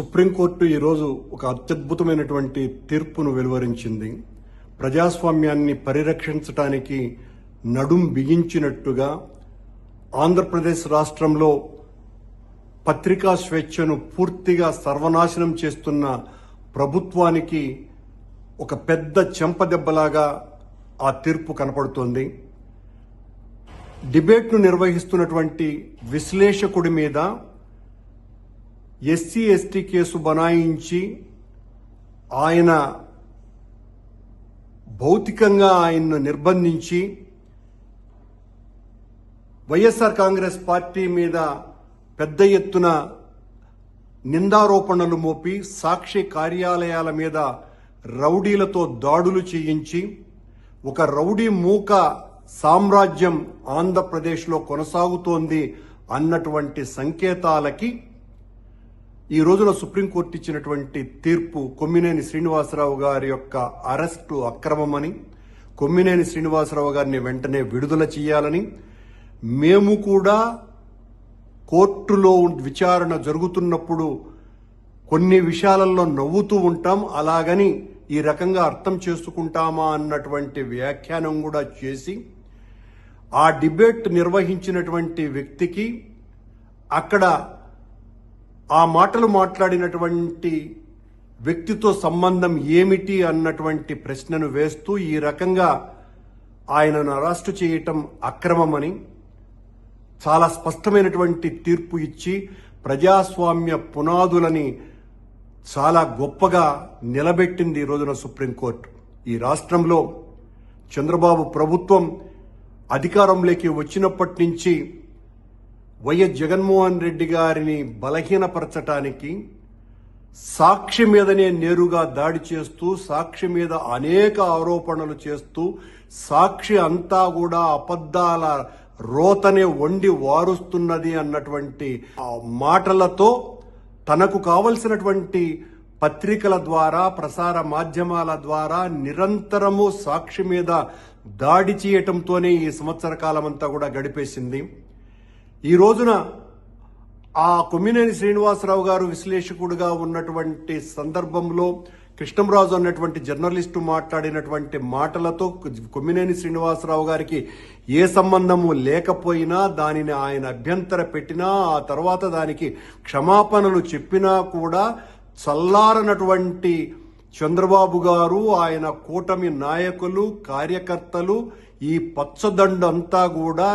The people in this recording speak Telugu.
సుప్రీంకోర్టు ఈరోజు ఒక అత్యద్భుతమైనటువంటి తీర్పును వెలువరించింది. ప్రజాస్వామ్యాన్ని పరిరక్షించటానికి నడుం బిగించినట్టుగా ఆంధ్రప్రదేశ్ రాష్ట్రంలో పత్రికా స్వేచ్ఛను పూర్తిగా సర్వనాశనం చేస్తున్న ప్రభుత్వానికి ఒక పెద్ద చెంపదెబ్బలాగా ఆ తీర్పు కనపడుతోంది. డిబేట్ను నిర్వహిస్తున్నటువంటి విశ్లేషకుడి మీద ఎస్సీ ఎస్టీ కేసు బనాయించి ఆయన భౌతికంగా ఆయన్ను నిర్బంధించి వైఎస్ఆర్ కాంగ్రెస్ పార్టీ మీద పెద్ద ఎత్తున నిందారోపణలు మోపి సాక్షి కార్యాలయాల మీద రౌడీలతో దాడులు చేయించి ఒక రౌడీ మూక సామ్రాజ్యం ఆంధ్రప్రదేశ్లో కొనసాగుతోంది అన్నటువంటి సంకేతాలకి ఈ రోజున సుప్రీంకోర్టు ఇచ్చినటువంటి తీర్పు కొమ్మినేని శ్రీనివాసరావు గారి యొక్క అరెస్టు అక్రమమని కొమ్మినేని శ్రీనివాసరావు గారిని వెంటనే విడుదల చేయాలని మేము కూడా కోర్టులో విచారణ జరుగుతున్నప్పుడు కొన్ని విషయాలలో నవ్వుతూ ఉంటాం అలాగని ఈ రకంగా అర్థం చేసుకుంటామా అన్నటువంటి వ్యాఖ్యానం కూడా చేసి ఆ డిబేట్ నిర్వహించినటువంటి వ్యక్తికి అక్కడ ఆ మాటలు మాట్లాడినటువంటి వ్యక్తితో సంబంధం ఏమిటి అన్నటువంటి ప్రశ్నను వేస్తూ ఈ రకంగా ఆయనను అరెస్టు చేయటం అక్రమమని చాలా స్పష్టమైనటువంటి తీర్పు ఇచ్చి ప్రజాస్వామ్య పునాదులని చాలా గొప్పగా నిలబెట్టింది ఈ రోజున సుప్రీంకోర్టు. ఈ రాష్ట్రంలో చంద్రబాబు ప్రభుత్వం అధికారంలోకి వచ్చినప్పటి నుంచి వైఎస్ జగన్మోహన్ రెడ్డి గారిని బలహీనపరచటానికి సాక్షి మీదనే నేరుగా దాడి చేస్తూ సాక్షి మీద అనేక ఆరోపణలు చేస్తూ సాక్షి అంతా కూడా అబద్ధాల రోతనే వండి వారుస్తున్నది అన్నటువంటి మాటలతో తనకు కావలసినటువంటి పత్రికల ద్వారా ప్రసార మాధ్యమాల ద్వారా నిరంతరము సాక్షి మీద దాడి చేయటంతోనే ఈ సంవత్సర కాలమంతా కూడా గడిపేసింది. ఈ రోజున ఆ కొమ్మినేని శ్రీనివాసరావు గారు విశ్లేషకుడుగా ఉన్నటువంటి సందర్భంలో కృష్ణంరాజు అన్నటువంటి జర్నలిస్టు మాట్లాడినటువంటి మాటలతో కొమ్మినేని శ్రీనివాసరావు గారికి ఏ సంబంధము లేకపోయినా దానిని ఆయన అభ్యంతర పెట్టినా ఆ తర్వాత దానికి క్షమాపణలు చెప్పినా కూడా చల్లారనటువంటి చంద్రబాబు గారు ఆయన కూటమి నాయకులు కార్యకర్తలు ఈ పచ్చదండంతా కూడా